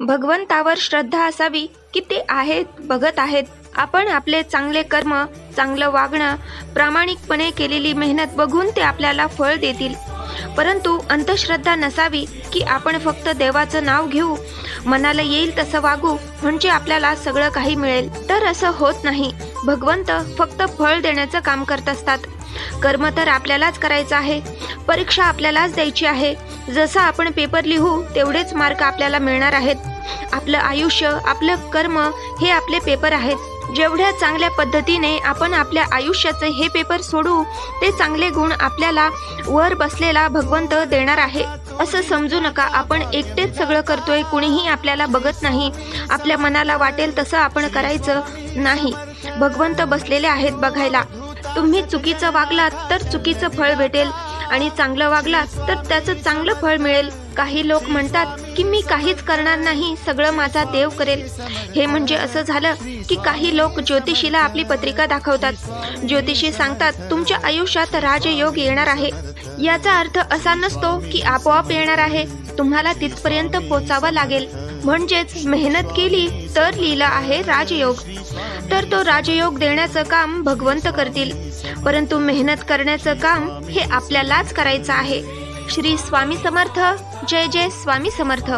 भगवंतावर श्रद्धा असावी की ते आहेत बघत आहेत. आपण आपले चांगले कर्म चांगलं वागणं प्रामाणिकपणे केलेली मेहनत बघून ते आपल्याला फळ देतील. परंतु अंधश्रद्धा नसावी की आपण फक्त देवाचं नाव घेऊ. मनाला येईल तसं वागू म्हणजे आपल्याला सगळं काही मिळेल. तर असं होत नाही. भगवंत फक्त फळ देण्याचं काम करत असतात. कर्म तर आपल्यालाच करायचं आहे. परीक्षा आपल्यालाच द्यायची आहे. जसं आपण पेपर लिहू तेवढेच मार्क आपल्याला मिळणार आहेत. आपलं आयुष्य आपलं कर्म हे आपले पेपर आहेत. जेवढ्या चांगल्या पद्धतीने आपण आपल्या आयुष्याचे हे पेपर सोडू ते चांगले गुण आपल्याला वर बसलेला भगवंत देणार आहे. असं समजू नका आपण एकटेच सगळं करतोय कुणीही आपल्याला बघत नाही. आपल्या मनाला वाटेल तसं आपण करायचं नाही. भगवंत बसलेले आहेत बघायला. तुम्ही चुकीचं वागलात तर चुकीचं फळ भेटेल. आणि चांगलं वागला तर त्याचं चांगलं फळ मिळेल. काही लोक म्हणतात की मी काहीच करणार नाही सगळं माझा देव करेल. हे म्हणजे असं झालं की काही लोक ज्योतिषीला आपली पत्रिका दाखवतात. ज्योतिषी सांगतात तुमच्या आयुष्यात राजयोग येणार आहे. याचा अर्थ असा नसतो की आपोआप येणार आहे. तुम्हाला तिथपर्यंत पोचावं लागेल. म्हणजेच मेहनत केली तर लिहिलं आहे राजयोग. तर तो राजयोग देण्याचं काम भगवंत करतील. परंतु मेहनत करण्याचं काम हे आपल्यालाच करायचं आहे. श्री स्वामी समर्थ. जय जय स्वामी समर्थ.